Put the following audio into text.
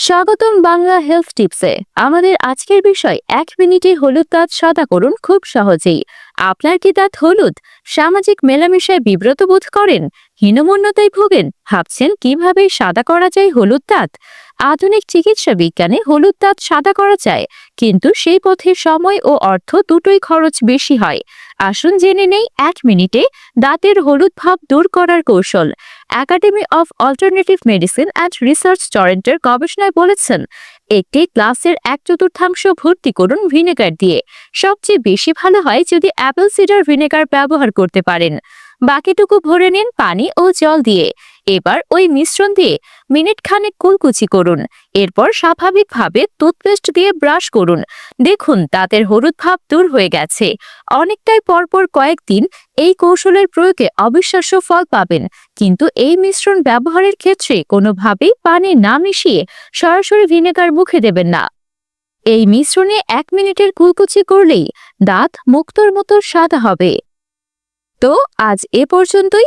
স্বাগতম বাংলা হেলথ টিপসে আমাদের আজকের বিষয়, এক মিনিটে হলুদ দাঁত সাদা করুন খুব সহজেই। আপনার কি দাঁত হলুদ? সামাজিক মেলামেশায় বিব্রত বোধ করেন? হীনমন্যতায় ভোগেন? ভাবছেন কীভাবে সাদা করা যায় হলুদ দাঁত? আধুনিক চিকিৎসা বিজ্ঞানে হলুদ দাঁত সাদা করা যায়, কিন্তু সেই পথে সময় ও অর্থ দুটোই খরচ বেশি হয়। আসুন জেনে নেই এক মিনিটে দাঁতের হলুদ ভাব দূর করার কৌশল। Academy of alternative medicine and research টরেন্টের গবেষণায় বলেছেন, একটি গ্লাসের এক চতুর্থাংশ ভর্তি করুন ভিনেগার দিয়ে। সবচেয়ে বেশি ভালো হয় যদি অ্যাপেল সিডার ভিনেগার ব্যবহার করতে পারেন। বাকিটুকু ভরে নিন পানি ও জল দিয়ে। এবার ওই মিশ্রণ দিয়ে মিনিট খানেক কুলকুচি করুন। এরপর স্বাভাবিকভাবে টুথপেস্ট দিয়ে ব্রাশ করুন। দেখুন, দাঁতের হলুদ ভাব দূর হয়ে গেছে। অনেকটাই পরপর কয়েকদিন এই কৌশলের প্রয়োগে অবিশ্বাস্য ফল পাবেন। কিন্তু এই মিশ্রণ ব্যবহারের ক্ষেত্রে কোনোভাবেই পানি না মিশিয়ে সরাসরি ভিনেগার মুখে দেবেন না। এই মিশ্রণে এক মিনিটের কুলকুচি করলেই দাঁত মুক্তোর মতো সাদা হবে। তো আজ এ পর্যন্তই।